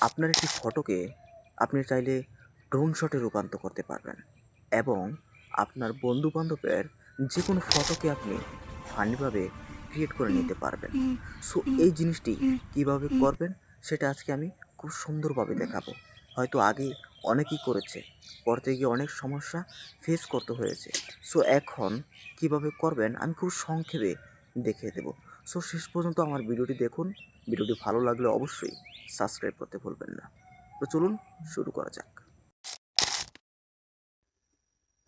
আপনার একটি ফটোকে আপনি চাইলে ড্রোন শটে রূপান্তর করতে পারবেন এবং আপনার বন্ধু বান্ধবের যে কোনো ফটোকে আপনি ফানিভাবে ক্রিয়েট করে নিতে পারবেন। সো এই জিনিসটি কীভাবে করবেন সেটা আজকে আমি খুব সুন্দরভাবে দেখাবো। হয়তো আগে অনেকেই করেছে করতে গিয়ে অনেক সমস্যা ফেস করতে হয়েছে। সো এখন কীভাবে করবেন আমি খুব সংক্ষেপে দেখিয়ে দেবো। সো শেষ পর্যন্ত আমার ভিডিওটি দেখুন। ভিডিওটি ভালো লাগলে অবশ্যই সাবস্ক্রাইব করতে ভুলবেন না। তো চলুন শুরু করা যাক।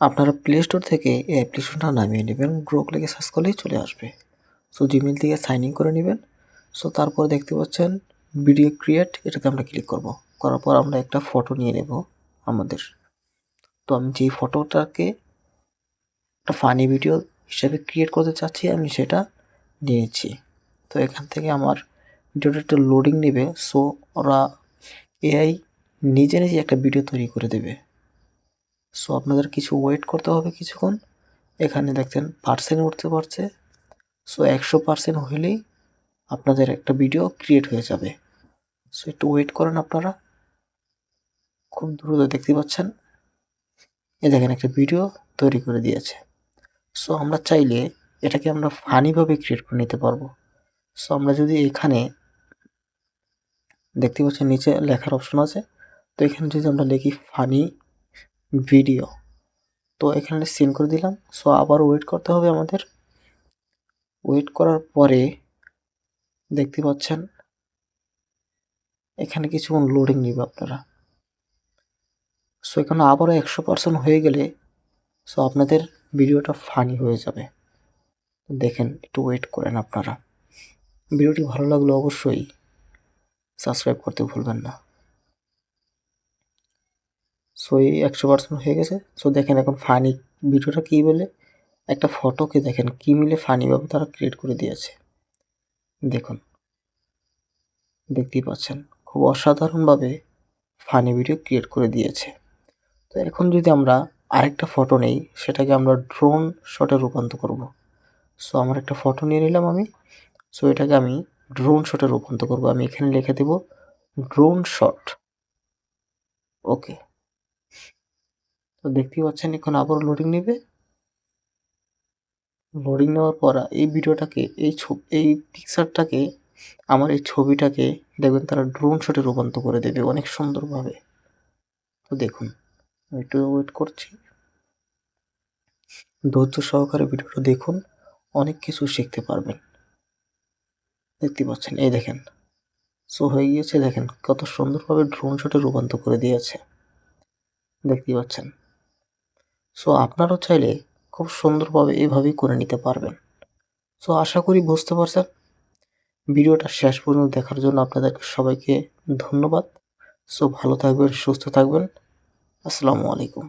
আপনারা প্লে স্টোর থেকে এই অ্যাপ্লিকেশনটা নামিয়ে নেবেন। গ্রোক লেগে সার্চ করলেই চলে আসবে। সো জিমেল থেকে সাইন ইন করে নেবেন। সো তারপর দেখতে পাচ্ছেন ভিডিও ক্রিয়েট এটাতে আমরা ক্লিক করব। করার পর আমরা একটা ফটো নিয়ে নেব আমাদের। তো আমি যেই ফটোটাকে একটা ফানি ভিডিও হিসেবে ক্রিয়েট করতে চাচ্ছি, আমি সেটা নিয়েছি। তো এখান থেকে আমার ভিডিওটা একটু লোডিং নেবে সো ওরা এআই নিজে নিজে একটা ভিডিও তৈরি করে দেবে। সো আপনাদের কিছু ওয়েট করতে হবে কিছুক্ষণ। এখানে দেখছেন পার্সেন্ট উঠতে পারছে। সো একশো পার্সেন্ট হলেই আপনাদের একটা ভিডিও ক্রিয়েট হয়ে যাবে। সো একটু ওয়েট করেন আপনারা। খুব দ্রুত দেখতে পাচ্ছেন। এ দেখেন একটা ভিডিও তৈরি করে দিয়েছে। সো আমরা চাইলে এটাকে আমরা ফানিভাবে ক্রিয়েট করে নিতে পারব। সো আমরা যদি এখানে দেখতে পাচ্ছেন নিচে লেখার অপশন আছে। তো এখানে যদি আমরা লিখি ফানি ভিডিও তো এখানে সিন করে দিলাম। সো আবার ওয়েট করতে হবে আমাদের। ওয়েট করার পরে দেখতে পাচ্ছেন এখানে কিছুক্ষণ লোডিং নিবে আপনারা। সো এখানে আবারও একশো পার্সেন্ট হয়ে গেলে সো আপনাদের ভিডিওটা ফানি হয়ে যাবে। দেখেন, একটু ওয়েট করেন আপনারা। ভিডিওটি ভালো লাগলে অবশ্যই সাবস্ক্রাইব করতে ভুলবেন না। সো এই একশো পার্সেন্ট হয়ে গেছে। সো দেখেন এখন ফানি ভিডিওটা কী বলে? একটা ফটোকে দেখেন, কী মিলে ফানিভাবে তারা ক্রিয়েট করে দিয়েছে। দেখুন। দেখতেই পাচ্ছেন, খুব অসাধারণভাবে ফানি ভিডিও ক্রিয়েট করে দিয়েছে। তো এখন যদি আমরা আরেকটা ফটো নেই, সেটাকে আমরা ড্রোন শটে রূপান্তর করব। সো আমার একটা ফটো নিয়ে নিলাম আমি। সো এটাকে আমি ড্রোন শটে রূপান্তর করব। আমি এখানে লিখে দেব ড্রোন শট ওকে তো দেখতেই পাচ্ছেন, এখন আবার লোডিং নেবে। লোডিং নেওয়ার পর, এই ভিডিওটাকে, এই ছবি, এই পিকচারটাকে আমার এই ছবিটাকে দেখবেন তারা ড্রোন শটে রূপান্তর করে দেবে অনেক সুন্দরভাবে। তো দেখুন। একটু ওয়েট করছি। ধৈর্য সহকারে ভিডিওটা দেখুন, অনেক কিছু শিখতে পারবেন। দেখতে পাচ্ছেন, এই দেখেন। সো হয়ে গিয়েছে, দেখেন কত সুন্দরভাবে ড্রোন শটে রূপান্তর করে দিয়েছে। দেখতে পাচ্ছেন। সো আপনারাও চাইলে খুব সুন্দরভাবে এভাবেই করে নিতে পারবেন। সো আশা করি বুঝতে পারছেন। ভিডিওটা শেষ পর্যন্ত দেখার জন্য আপনাদেরকে সবাইকে ধন্যবাদ। সো ভালো থাকবেন, সুস্থ থাকবেন। আসসালামু আলাইকুম।